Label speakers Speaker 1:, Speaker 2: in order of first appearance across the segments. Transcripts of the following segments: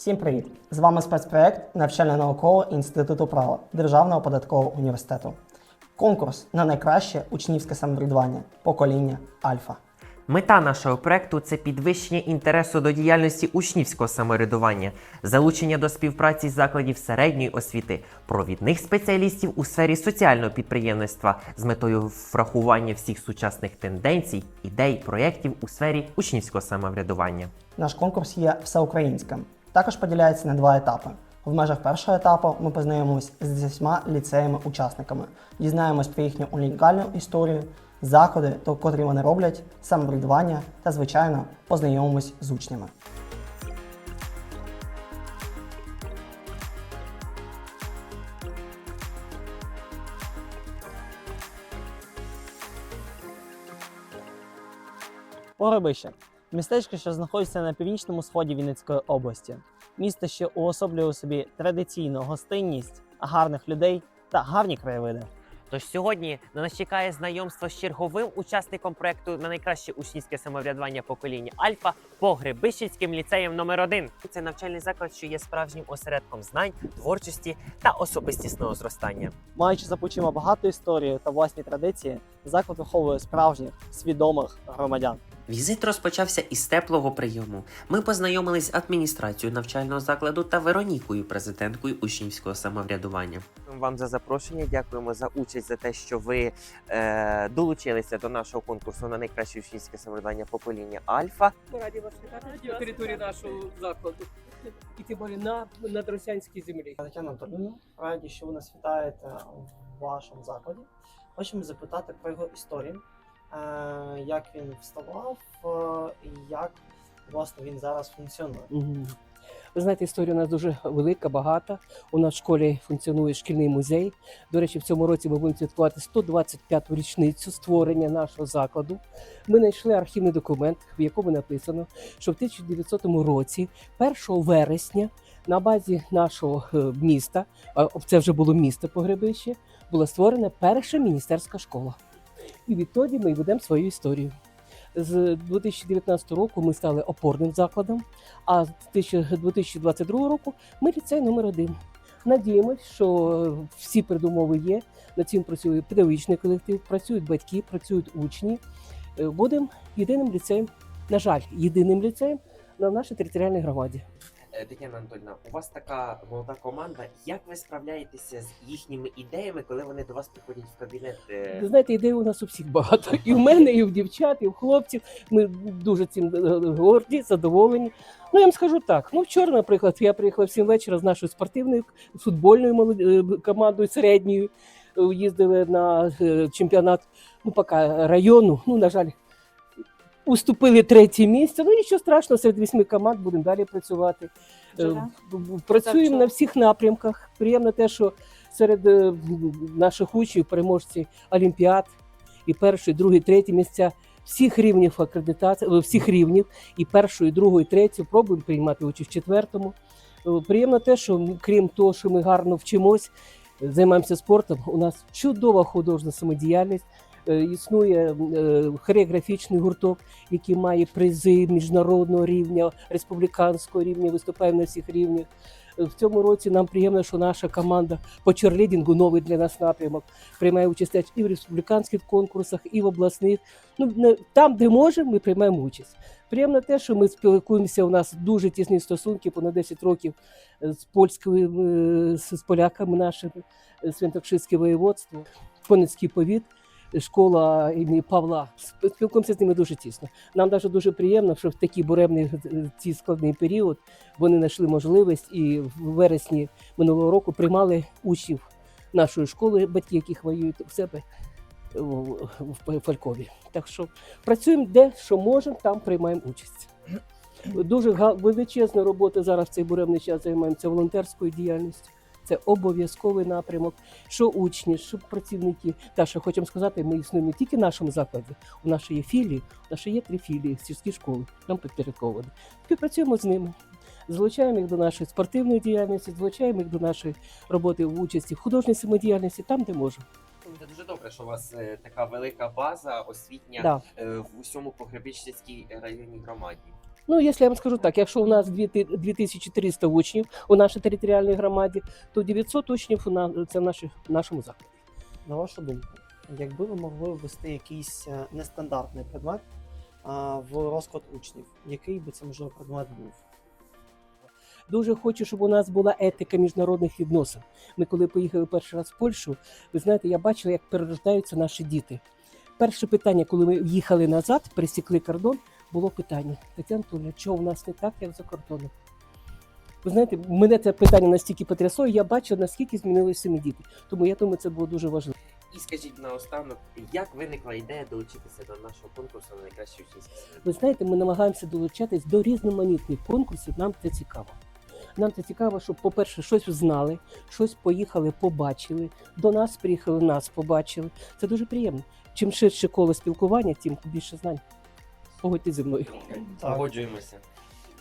Speaker 1: Всім привіт! З вами спецпроект навчально-наукового інституту права Державного податкового університету. Конкурс на найкраще учнівське самоврядування покоління Альфа.
Speaker 2: Мета нашого проекту це підвищення інтересу до діяльності учнівського самоврядування, залучення до співпраці закладів середньої освіти, провідних спеціалістів у сфері соціального підприємництва з метою врахування всіх сучасних тенденцій, ідей, проєктів у сфері учнівського самоврядування.
Speaker 1: Наш конкурс є всеукраїнським. Також поділяється на два етапи. В межах першого етапу ми познайомимось з 10 ліцеями-учасниками, дізнаємось про їхню унікальну історію, заходи, то котрі вони роблять, самоврядування та, звичайно, познайомимось з учнями.
Speaker 3: Погребище містечко, що знаходиться на північному сході Вінницької області. Місто, що уособлює у собі традиційну гостинність, гарних людей та гарні краєвиди.
Speaker 2: Тож сьогодні на нас чекає знайомство з черговим учасником проекту на найкраще учнівське самоврядування покоління Альфа Погребищенським ліцеєм номер 1 Це навчальний заклад, що є справжнім осередком знань, творчості та особистісного зростання.
Speaker 3: Маючи за плечима багату історію та власні традиції, заклад виховує справжніх свідомих громадян.
Speaker 2: Візит розпочався із теплого прийому. Ми познайомились з адміністрацією навчального закладу та Веронікою, президенткою учнівського самоврядування. Вам за запрошення. Дякуємо за участь за те, що ви е, долучилися до нашого конкурсу на найкраще учнівське самоврядування покоління Альфа.
Speaker 4: Ми раді вас вітати на території нашого закладу. І тим більше на надросянській землі.
Speaker 1: Тетяна Анатолійовна, раді, що ви нас вітаєте в вашому закладі. Хочемо запитати про його історію, як він вставав е, як власне він зараз функціонує.
Speaker 4: Ви знаєте, історія у нас дуже велика, багата. У нас в школі функціонує шкільний музей. До речі, в цьому році ми будемо святкувати 125-ту річницю створення нашого закладу. Ми знайшли архівний документ, в якому написано, що в 1900 році, 1 вересня, на базі нашого е, міста, це вже було місто Погребище, була створена перша міністерська школа. І відтоді ми ведемо свою історію. З 2019 року ми стали опорним закладом, а з 2022 року ми ліцей номер один. Надіємось, що всі передумови є. Над цим працює педагогічний колектив, працюють батьки, працюють учні. Е, Будемо єдиним ліцеєм, на жаль, єдиним ліцеєм на нашій територіальній громаді.
Speaker 2: Е, Тетяна Анатольовна, у вас така молода команда. Як ви справляєтеся з їхніми ідеями, коли вони до вас приходять в кабінет? е,
Speaker 4: Ви знаєте, ідей у нас у всіх багато. І в мене, і в дівчат, і в хлопців. Ми дуже цим е, горді, задоволені. Ну, я вам скажу так. Ну, вчора, наприклад, я приїхала в 7 вечора з нашою спортивною футбольною командою середньою. Їздили на чемпіонат, ну, поки району. Ну, на жаль, уступили третє місце. Ну, нічого страшного, серед вісьми команд будемо далі працювати. Е,
Speaker 5: Вчора?
Speaker 4: б- Працюємо
Speaker 5: Завчора.
Speaker 4: на всіх напрямках. Приємно те, що серед е, наших учнів переможці Олімпіад і перший, другий, третій місця всіх рівнів акредитації, е, всіх рівнів, і першу, і другу, і третю пробуємо приймати участь в четвертому. Е, Приємно те, що крім того, що ми гарно вчимось, е, займаємося спортом. У нас чудова художня самодіяльність. Е, Існує е, хореографічний гурток, який має призи міжнародного рівня, республіканського рівня, виступає на всіх рівнях. Е, В цьому році нам приємно, що наша команда по черлідінгу новий для нас напрямок приймає участь і в республіканських конкурсах, і в обласних. Ну там, де можемо, ми приймаємо участь. Приємно те, що ми спілкуємося. У нас дуже тісні стосунки, понад 10 років з польською е, з поляками нашими, е, Святокшицьке воєводство, Понецький повіт. Школа імені Павла спілкуємося з ними дуже тісно. Нам навіть дуже приємно, що в такий буремний е, цей складний період вони знайшли можливість і в вересні минулого року приймали учнів нашої школи, батьки, яких воюють у себе в, в Фалькові. Так що працюємо де що можемо, там приймаємо участь. Дуже величезна робота зараз в цей буремний час займаємося волонтерською діяльністю. Це обов'язковий напрямок, що учні, що працівники. Та що хочемо сказати, ми існуємо не тільки в нашому закладі. У нас є філії, у нас є три філії сільські школи, нам підпорядковані. Співпрацюємо з ними. Залучаємо їх до нашої спортивної діяльності, залучаємо їх до нашої роботи в участі в художній самодіяльності, там, де можемо.
Speaker 2: Це дуже добре, що у вас е, така велика база освітня
Speaker 4: Да.
Speaker 2: е, в усьому Погребищенській районній громаді.
Speaker 4: Ну, якщо я вам скажу так, якщо у нас 2 2300 учнів у нашій територіальній громаді, то 900 учнів у нас це в нашій- в нашому закладі.
Speaker 1: На вашу думку, якби ви могли ввести якийсь е, нестандартний предмет а, в розклад учнів, який би це можливо предмет був?
Speaker 4: Дуже хочу, щоб у нас була етика міжнародних відносин. Ми коли поїхали перший раз в Польщу, ви знаєте, я бачила, як перерождаються наші діти. Перше питання, коли ми їхали назад, пересікли кордон, було питання: Тетяна Анатольовна, чого у нас не так, як за кордоном? Ви знаєте, мене це питання настільки потрясло, і я бачила, наскільки змінилися самі діти. Тому я думаю, це було дуже важливо.
Speaker 2: І скажіть наостанок, як виникла ідея долучитися до нашого конкурсу на найкращий учнівський?
Speaker 4: Ви знаєте, ми намагаємося долучатись до різноманітних конкурсів. Нам це цікаво. Нам це цікаво, щоб, по-перше, щось знали, щось поїхали, побачили. До нас приїхали, нас побачили. Це дуже приємно. Чим ширше коло спілкування, тим більше знань. Погодьте зі мною.
Speaker 2: Погоджуємося.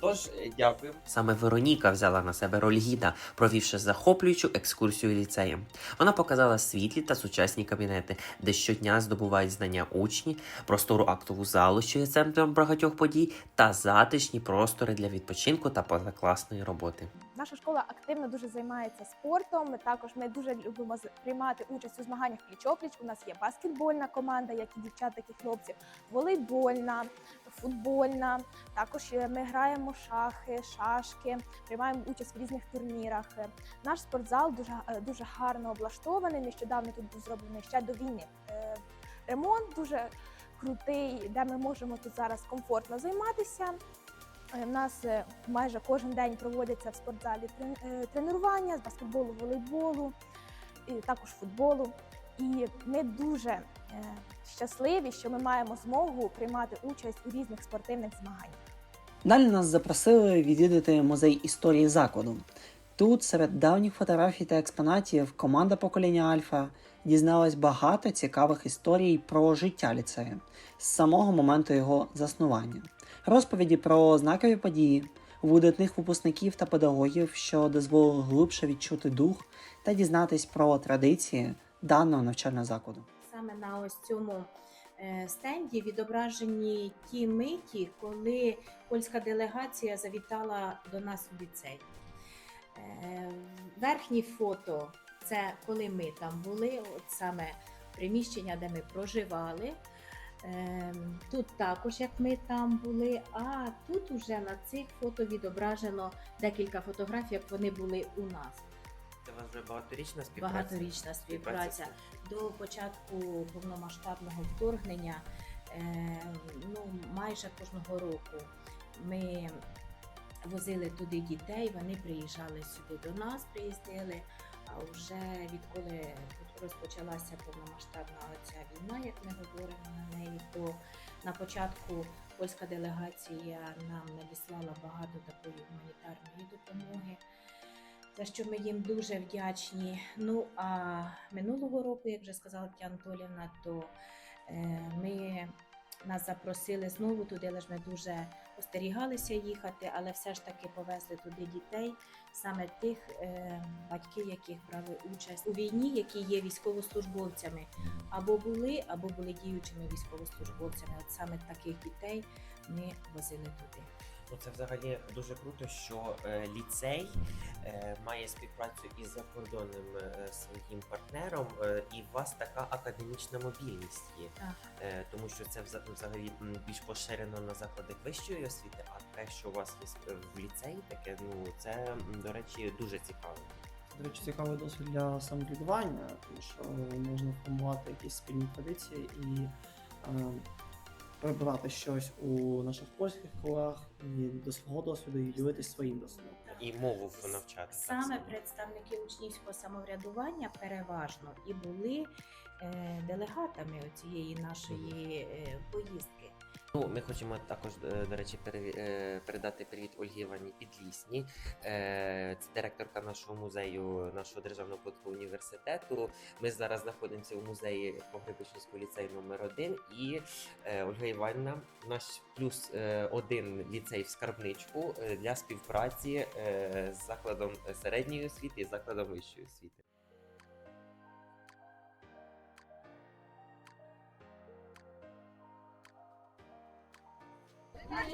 Speaker 2: Тож, е, дякую. Саме Вероніка взяла на себе роль гіда, провівши захоплюючу екскурсію ліцеєм. Вона показала світлі та сучасні кабінети, де щодня здобувають знання учні, простору актову залу, що є центром багатьох подій, та затишні простори для відпочинку та позакласної роботи.
Speaker 5: Наша школа активно дуже займається спортом. Також ми дуже любимо приймати участь у змаганнях пліч-опліч. У нас є баскетбольна команда, як і дівчат, так і хлопців, волейбольна, футбольна. Також е, ми граємо шахи, шашки, приймаємо участь в різних турнірах. Наш спортзал дуже е, дуже гарно облаштований. Нещодавно тут був зроблений ще до війни. е, Ремонт дуже крутий, де ми можемо тут зараз комфортно займатися. Е, У нас е, майже кожен день проводяться в спортзалі е, тренування з баскетболу, волейболу, і також футболу. І ми дуже е, щасливі, що ми маємо змогу приймати участь у різних спортивних змаганнях.
Speaker 1: Далі нас запросили відвідати музей історії закладу. Тут серед давніх фотографій та експонатів команда покоління Альфа дізналась багато цікавих історій про життя ліцею з самого моменту його заснування, розповіді про знакові події, видатних випускників та педагогів, що дозволили глибше відчути дух та дізнатись про традиції даного навчального закладу.
Speaker 6: Саме на ось цьому е, стенді відображені ті миті, коли польська делегація завітала до нас в ліцей. Е, Верхні фото це коли ми там були, от саме приміщення, де ми проживали. Е, Тут також як ми там були, а тут уже на цих фото відображено декілька фотографій, як вони були у нас.
Speaker 2: Це у вас вже багаторічна співпраця?
Speaker 6: Багаторічна співпраця до початку повномасштабного вторгнення. е, Ну, майже кожного року ми возили туди дітей, вони приїжджали сюди до нас, приїздили. А вже відколи розпочалася повномасштабна ця війна, як ми говоримо на неї, то на початку польська делегація нам надіслала багато такої гуманітарної допомоги за що ми їм дуже вдячні. Ну а минулого року, як вже сказала Тетяна Анатолівна, то е, ми нас запросили знову туди, але ж ми дуже остерігалися їхати, але все ж таки повезли туди дітей, саме тих е, батьків, яких брали участь у війні, які є військовослужбовцями, або були, або були діючими військовослужбовцями. От саме таких дітей ми возили туди.
Speaker 2: Ну, це взагалі дуже круто, що е, ліцей е, має співпрацю із закордонним е, своїм партнером, е, і у вас така академічна мобільність є. Е, тому що це вза- взагалі м, більш поширено на закладах вищої освіти, а те, що у вас є с- в ліцеї, таке, ну це, м, до речі, дуже цікаво.
Speaker 1: До речі, цікавий досвід для самоврядування, тому що можна формувати якісь спільні традиції і е, перебирати щось у наших польських колег і до свого досвіду і ділитися своїм досвідом.
Speaker 2: І мову навчати.
Speaker 6: саме,
Speaker 2: Саме
Speaker 6: представники учнівського самоврядування переважно і були е, делегатами цієї нашої е, поїздки.
Speaker 2: Ну, ми хочемо також, е, до речі, е, передати привіт Ольгі Івані Підлісній. Е, Це директорка нашого музею, нашого державного податкового університету. Ми зараз знаходимося у музеї Погребичницького ліцею номер 1 І Ольга Іванівна, наш плюс один ліцей в скарбничку для співпраці з закладом середньої освіти і закладом вищої освіти.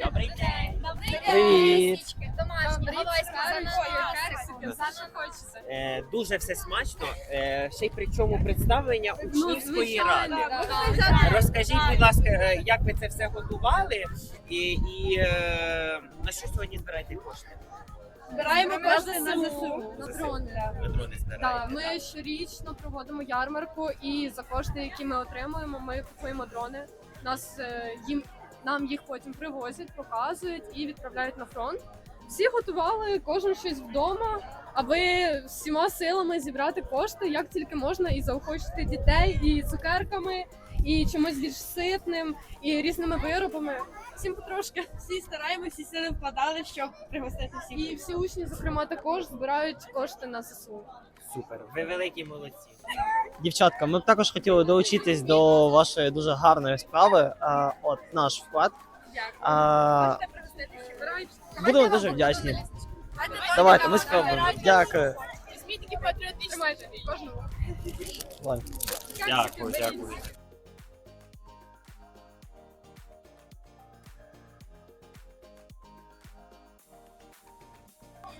Speaker 2: Добрий день.
Speaker 3: Привіт!
Speaker 7: Домашні, хочеться.
Speaker 2: Е, дуже все смачно. Е, ще й при чому представлення учнівської ради. Розкажіть, будь ласка, е, як ви це все готували і, і е, на що сьогодні збираєте кошти?
Speaker 7: Збираємо кошти на ЗСУ, на дрони.
Speaker 2: На дрони
Speaker 7: Так, ми щорічно проводимо ярмарку, і за кошти, які ми отримуємо, ми купуємо дрони. Нас е, їм нам їх потім привозять, показують і відправляють на фронт. Всі готували кожен щось вдома, аби всіма силами зібрати кошти, як тільки можна, і заохочити дітей, і цукерками, і чимось більш ситним, і різними виробами. Всім потрошки.
Speaker 8: всі стараємося, всі сили вкладали, щоб пригостити всіх.
Speaker 7: І всі учні, зокрема, також збирають кошти на ЗСУ.
Speaker 2: Супер. Ви великі молодці.
Speaker 3: Дівчатка, ми б також хотіли долучитись до вашої дуже гарної справи. А, от наш вклад. А, будемо дуже вдячні. Давайте, ми спробуємо. Дякую.
Speaker 7: Тримайте кожного.
Speaker 3: Ладно.
Speaker 2: Дякую, дякую.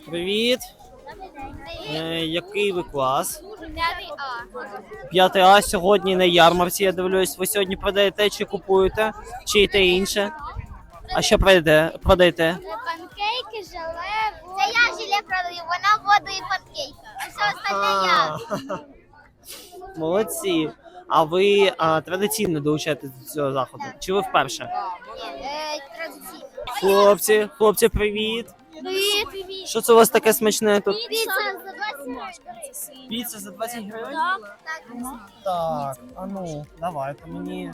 Speaker 3: Привіт. Е, який ви клас?
Speaker 9: П'ятий А.
Speaker 3: 5 А сьогодні на ярмарці. Я дивлюсь, ви сьогодні продаєте чи купуєте, чи і те інше. А що продаєте? продаєте?
Speaker 9: Панкейки, желе. Це я желе продаю, вона воду і панкейки. А все остальне я.
Speaker 3: Молодці. А ви а, традиційно долучаєтесь до цього заходу? Чи ви вперше?
Speaker 9: Е, Традиційно.
Speaker 3: Хлопці, хлопці,
Speaker 9: привіт.
Speaker 3: Що це у вас таке смачне тут?
Speaker 9: Піца за 20 гривень.
Speaker 3: Піца за 20 гривень?
Speaker 9: Так.
Speaker 3: Так, а ну, давайте мені.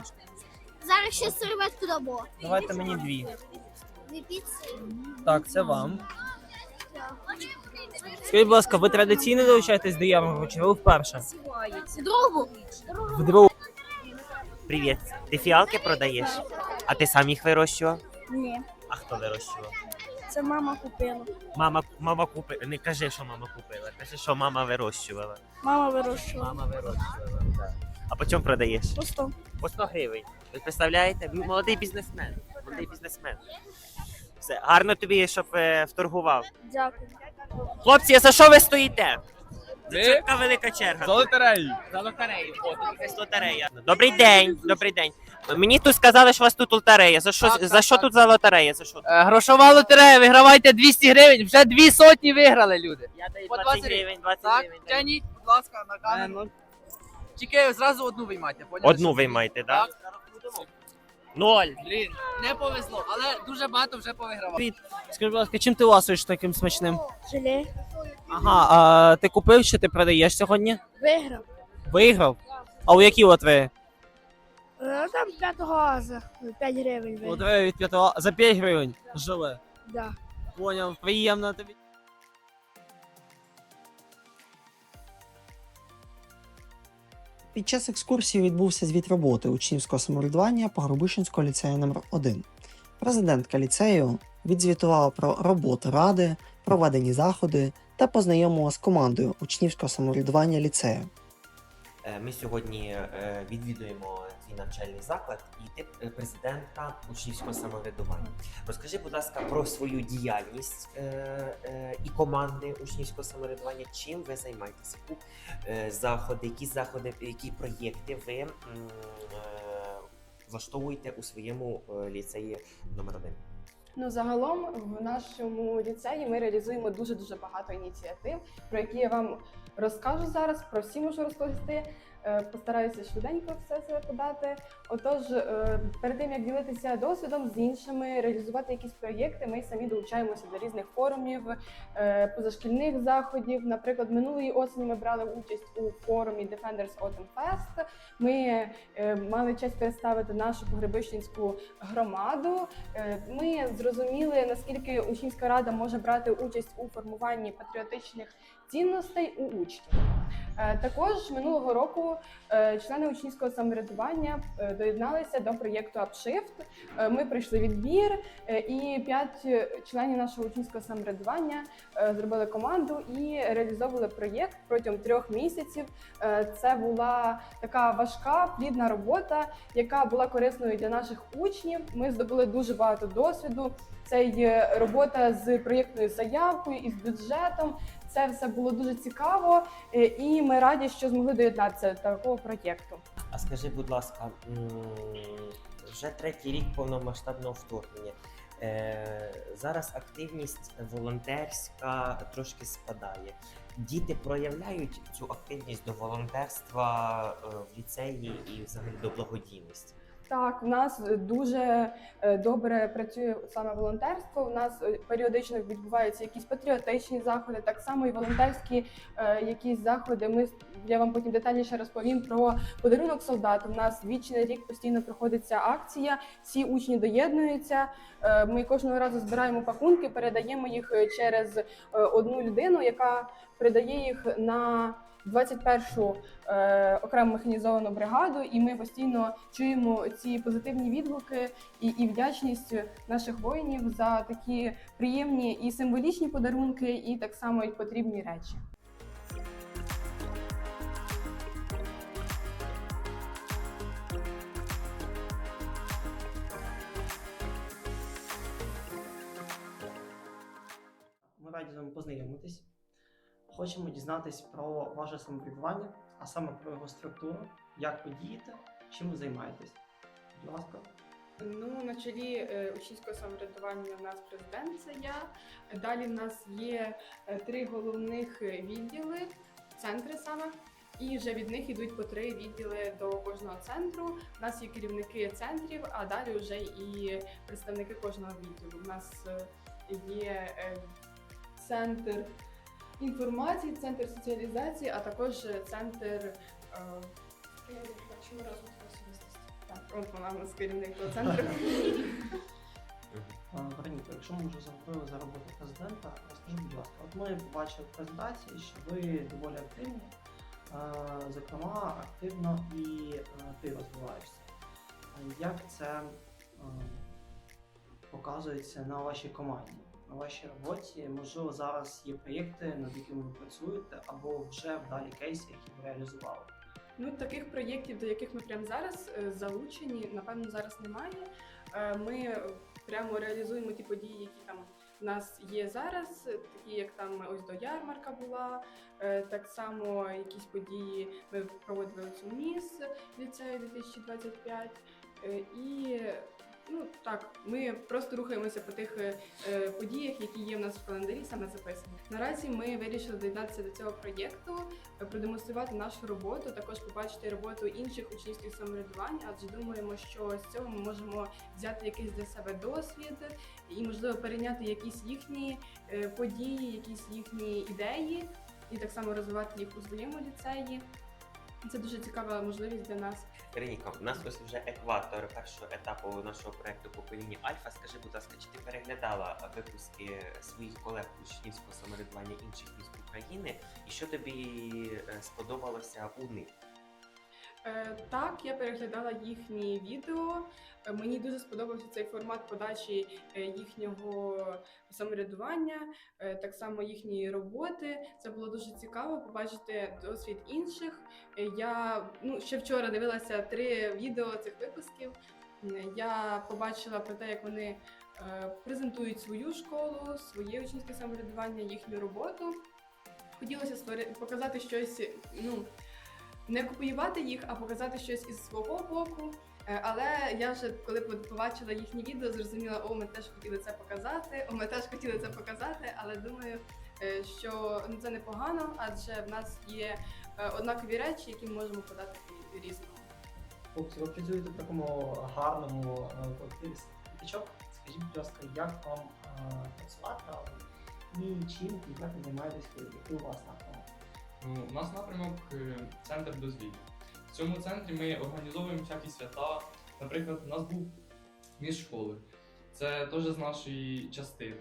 Speaker 9: Зараз ще серветку дамо.
Speaker 3: Давайте мені дві.
Speaker 9: Дві піци.
Speaker 3: Так, це вам. Скажіть, будь ласка, ви традиційно долучаєтесь до ярмарку, чи ви вперше?
Speaker 9: Другу.
Speaker 3: Вдруг.
Speaker 2: Привіт. Ти фіалки продаєш? А ти сам їх вирощував?
Speaker 8: Ні,
Speaker 2: А хто вирощував?
Speaker 8: Це мама купила.
Speaker 2: Мама, мама купила. Не кажи, що мама купила. Кажи, що мама вирощувала.
Speaker 8: Мама вирощувала.
Speaker 2: Мама вирощувала. Так. А по чому продаєш?
Speaker 8: Просто
Speaker 2: По 100 гривень. Ви представляєте? Ви Молодий бізнесмен. Молодий бізнесмен. Все, гарно тобі, щоб е, вторгував.
Speaker 8: дякую.
Speaker 2: Хлопці, а за що ви стоїте? Це
Speaker 10: Ми?
Speaker 2: велика черга.
Speaker 10: За лотерею.
Speaker 2: За лотерею. О, тут якась лотерея. Добрий день, добрий день. Мені тут сказали, що у вас тут лотерея. За що,
Speaker 10: Так, так,
Speaker 2: що
Speaker 10: так.
Speaker 2: тут за лотерея? За що?
Speaker 10: Е, Грошова лотерея, вигравайте 200 гривень. Вже дві сотні виграли люди.
Speaker 2: Я даю
Speaker 10: По
Speaker 2: 20
Speaker 10: 20
Speaker 2: гривень, 20
Speaker 10: Так,
Speaker 2: гривень.
Speaker 10: тяніть, будь ласка, на камеру. Тільки зразу одну виймайте, поняли?
Speaker 2: Одну виймайте, так? Ноль.
Speaker 10: Блін, не повезло, але дуже багато вже повигравав.
Speaker 3: Скажи, будь ласка, чим ти ласуєш таким смачним?
Speaker 8: Желе.
Speaker 3: Ага, а ти купив чи ти продаєш сьогодні?
Speaker 8: Виграв.
Speaker 3: Виграв? А у якій лотереї?
Speaker 8: Ну там п'ятого аза. 5 гривень виграв.
Speaker 3: Лотерея від 5 за 5 гривень. Жиле.
Speaker 8: Да.
Speaker 3: Поняв, приємно тобі.
Speaker 1: Під час екскурсії відбувся звіт роботи учнівського самоврядування Погробищенського ліцею номер 1 Президентка ліцею відзвітувала про роботу ради, проведені заходи та познайомила з командою учнівського самоврядування ліцею.
Speaker 2: Е, Ми сьогодні е, відвідуємо твій навчальний заклад, і ти е, президентка учнівського самоврядування. Розкажи, будь ласка, про свою діяльність е, е, і команди учнівського самоврядування. Чим ви займаєтеся? Е, заходи, які заходи, які проєкти ви е, влаштовуєте у своєму е, ліцеї номер 1
Speaker 11: Ну, загалом в нашому ліцеї ми реалізуємо дуже дуже багато ініціатив, про які я вам розкажу зараз. Про всі можу розповісти. Е, Постараюся швиденько все це подати. Отож, е, перед тим як ділитися досвідом з іншими, реалізувати якісь проєкти, ми самі долучаємося до різних форумів, е, позашкільних заходів. Наприклад, минулої осені ми брали участь у форумі Defenders Autumn Fest. Ми мали честь представити нашу погребищенську громаду. Ми зрозуміли, наскільки учнівська рада може брати участь у формуванні патріотичних цінностей у учнів. Е, Також минулого року е, члени учнівського самоврядування е, доєдналися до проєкту Upshift. Ми пройшли відбір, і п'ять членів нашого учнівського самоврядування зробили команду і реалізовували проєкт протягом трьох місяців. Це була така важка, плідна робота, яка була корисною для наших учнів. Ми здобули дуже багато досвіду. Це є робота з проєктною заявкою і з бюджетом. Це все було дуже цікаво, е, і ми раді, що змогли доєднатися до такого проєкту.
Speaker 2: А скажи, будь ласка, вже третій рік повномасштабного вторгнення. Е, зараз активність волонтерська трошки спадає. Діти проявляють цю активність до волонтерства е, в ліцеї і взагалі до благодійності.
Speaker 11: Так, в нас дуже е, добре працює саме волонтерство. У нас е, періодично відбуваються якісь патріотичні заходи, так само і волонтерські е, якісь заходи. Ми я вам потім детальніше розповім про подарунок солдату. У нас на рік постійно проходиться акція. Всі учні доєднуються. Е, Ми кожного разу збираємо пакунки, передаємо їх е, через е, одну людину, яка передає їх на 21-шу е, окрему механізовану бригаду, і ми постійно чуємо ці позитивні відгуки і, і вдячність наших воїнів за такі приємні і символічні подарунки, і так само і потрібні речі.
Speaker 1: Ми раді з вами познайомитись. Хочемо дізнатись про ваше самоврядування, а саме про його структуру, як ви дієте, чим ви займаєтесь. Будь ласка.
Speaker 11: Ну, на чолі е, учнівського самоврядування в нас президент це я. Далі в нас є е, три головних е, відділи, центри саме. І вже від них йдуть по три відділи до кожного центру. У нас є керівники центрів, а далі вже і представники кожного відділу. У нас є центр інформації, центр соціалізації, а також е, центр е, розвитку особистості. Так, от вона в нас керівник того центру.
Speaker 1: Вероніка, якщо ми вже заговорили за роботу президента, розкажи, будь ласка, от ми бачили в презентації, що ви доволі активні, е, зокрема, активно і е, ти розвиваєшся. Е, Як це е, показується на вашій команді, на вашій роботі? Можливо, зараз є проєкти, над якими ви працюєте, або вже вдалі кейси, які ви реалізували.
Speaker 11: Ну, таких проєктів, до яких ми прямо зараз е, залучені, напевно, зараз немає. Е, Ми прямо реалізуємо ті події, які там в нас є зараз, такі як там ось до ярмарка була. Е, Так само якісь події ми проводили цю міс ліцею 2025. Е, І ну так, ми просто рухаємося по тих е, е, подіях, які є в нас в календарі, саме записані. Наразі ми вирішили доєднатися до цього проєкту продемонструвати нашу роботу, також побачити роботу інших учнівських самоврядувань, адже думаємо, що з цього ми можемо взяти якийсь для себе досвід і, можливо, перейняти якісь їхні е, події, якісь їхні ідеї, і так само розвивати їх у своєму ліцеї. Це дуже цікава можливість для нас.
Speaker 2: Вероніка, у нас ось вже екватор першого етапу нашого проекту покоління Альфа. Скажи, будь ласка, чи ти переглядала випуски своїх колег учнівського самоврядування інших міст України, і що тобі е, сподобалося у них?
Speaker 11: Е, Так, я переглядала їхні відео. Е, Мені дуже сподобався цей формат подачі е, їхнього самоврядування, так само їхньої роботи. Це було дуже цікаво побачити досвід інших. Я ну ще вчора дивилася три відео цих випусків. Я побачила про те, як вони презентують свою школу, своє учнівське самоврядування, їхню роботу. Хотілося показати щось, ну не копіювати їх, а показати щось із свого боку. Е, Але я вже коли побачила їхні відео, зрозуміла, о, ми теж хотіли це показати, о, ми теж хотіли це показати, але думаю, е, що ну, це непогано, адже в нас є е, однакові речі, які ми можемо подати різному.
Speaker 1: Хлопці, ви працюєте в такому гарному колективі діточок. Скажіть, будь ласка, як вам працювати і чим конкретно займаєтесь у вас напрямок?
Speaker 12: У нас напрямок е, центр дозвілля. В цьому центрі ми організовуємо всякі свята. Наприклад, у нас був міст школи. Це теж з нашої частини.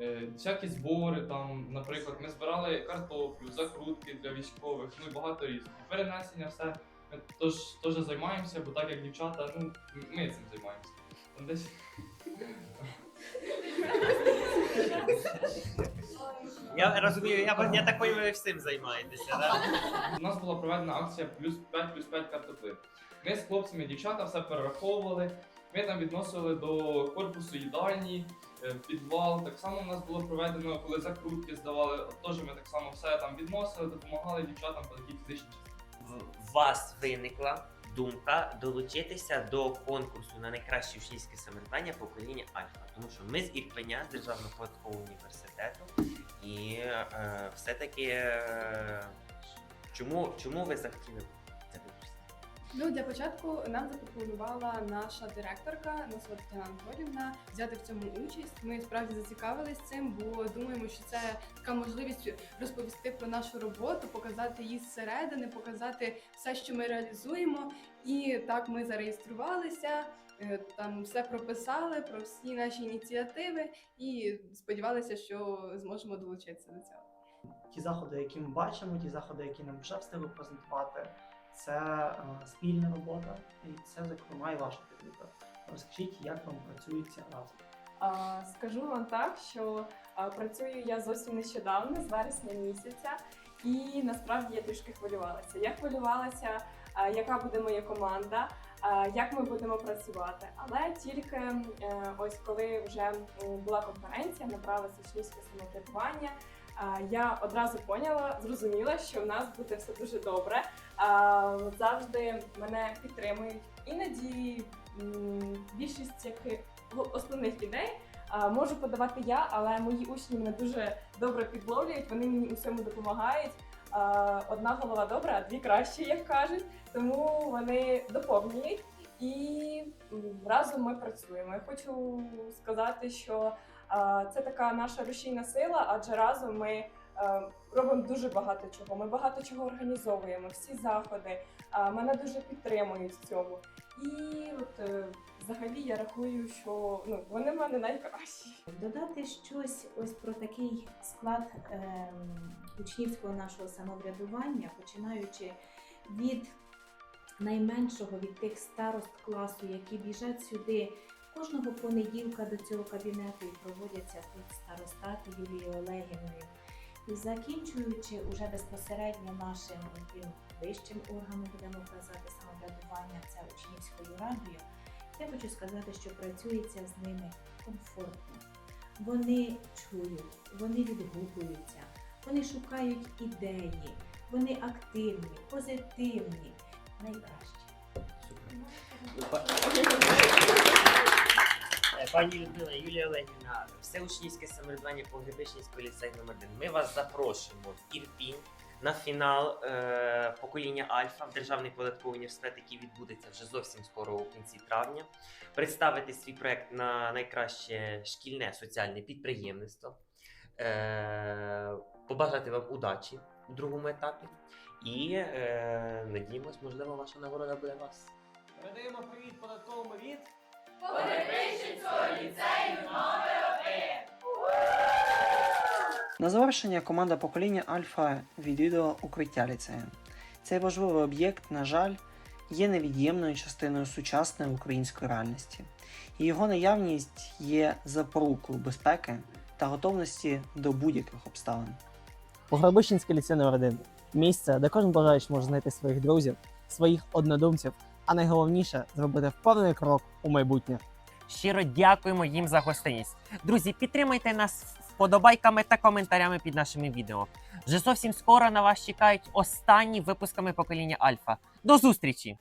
Speaker 12: Е, Всякі збори, там, наприклад, ми збирали картоплю, закрутки для військових, ну і багато різних. Перенесення все. Ми теж, теж займаємося, бо так як дівчата, ну, ми цим займаємося. Десь...
Speaker 2: Я розумію, я, я так розумію, ви всім займаєтеся, так?
Speaker 12: У нас була проведена акція плюс 5 плюс 5 картопли. Ми з хлопцями, дівчата все перераховували. Ми там відносили до корпусу їдальні, е, в підвал. Так само у нас було проведено, коли закрутки здавали. От теж ми так само все там відносили, допомагали дівчатам по такій фізичній частині.
Speaker 2: В вас виникла думка долучитися до конкурсу на найкраще учнівське самоврядування покоління Альфа. Тому що ми з Ірпеня, з Державного податкового університету, і е, все-таки е, чому, чому ви захотіли це випустити?
Speaker 13: Ну, для початку нам запропонувала наша директорка Носова Тетяна Анатолівна взяти в цьому участь. Ми справді зацікавились цим, бо думаємо, що це така можливість розповісти про нашу роботу, показати її зсередини, показати все, що ми реалізуємо. І так ми зареєструвалися, там все прописали про всі наші ініціативи і сподівалися, що зможемо долучитися до цього.
Speaker 14: Ті заходи, які ми бачимо, ті заходи, які нам вже встигли презентувати, це е, спільна робота, і це, зокрема, і ваша підтримка. Розкажіть, як вам працюється разом.
Speaker 13: А, Скажу вам так, що а, працюю я зовсім нещодавно, з вересня місяця, і насправді я трішки хвилювалася. Я хвилювалася, а, яка буде моя команда, як ми будемо працювати. Але тільки е, ось коли вже була конференція, направилася учнівське самоврядування. Я одразу поняла, зрозуміла, що в нас буде все дуже добре. Завжди мене підтримують. Іноді більшість яких основних ідей можу подавати я, але мої учні мене дуже добре підловлюють, вони мені у всьому допомагають. Одна голова добра, а дві краще, як кажуть. Тому вони доповнюють і разом ми працюємо. Я хочу сказати, що це така наша рушійна сила, адже разом ми е, робимо дуже багато чого. Ми багато чого організовуємо, всі заходи. Мене дуже підтримують в цьому. І от е, взагалі я рахую, що ну вони в мене найкращі.
Speaker 6: Додати щось ось про такий склад ем, учнівського нашого самоврядування, починаючи від найменшого, від тих старост класу, які біжать сюди кожного понеділка до цього кабінету і проводяться тут старостати Юлією Олегівною. І закінчуючи уже безпосередньо нашим вищим органом, будемо казати, самоврядування, це учнівською радою, я хочу сказати, що працюється з ними комфортно. Вони чують, вони відгукуються, вони шукають ідеї, вони активні, позитивні, найкращі.
Speaker 2: Е, Пані Людмила, Юлія Олегівна, все учнівське самоврядування Погребичницького ліцею номер 1 Ми вас запрошуємо в Ірпінь на фінал е, покоління Альфа в Державний податковий університет, який відбудеться вже зовсім скоро у кінці травня. Представити свій проект на найкраще шкільне соціальне підприємництво. Е, побажати вам удачі у другому етапі. І е, надіємось, можливо, ваша нагорода буде вас.
Speaker 15: Передаємо привіт податковому від
Speaker 14: На завершення команда покоління Альфа відвідала укриття ліцею. Цей важливий об'єкт, на жаль, є невід'ємною частиною сучасної української реальності, і його наявність є запорукою безпеки та готовності до будь-яких обставин. Погребищенський ліцей номер 1 місце, де кожен бажаючий може знайти своїх друзів, своїх однодумців, а найголовніше зробити впевнений крок у майбутнє.
Speaker 2: Щиро дякуємо їм за гостинність. Друзі, підтримайте нас вподобайками та коментарями під нашими відео. Вже зовсім скоро на вас чекають останні випусками покоління Альфа. До зустрічі!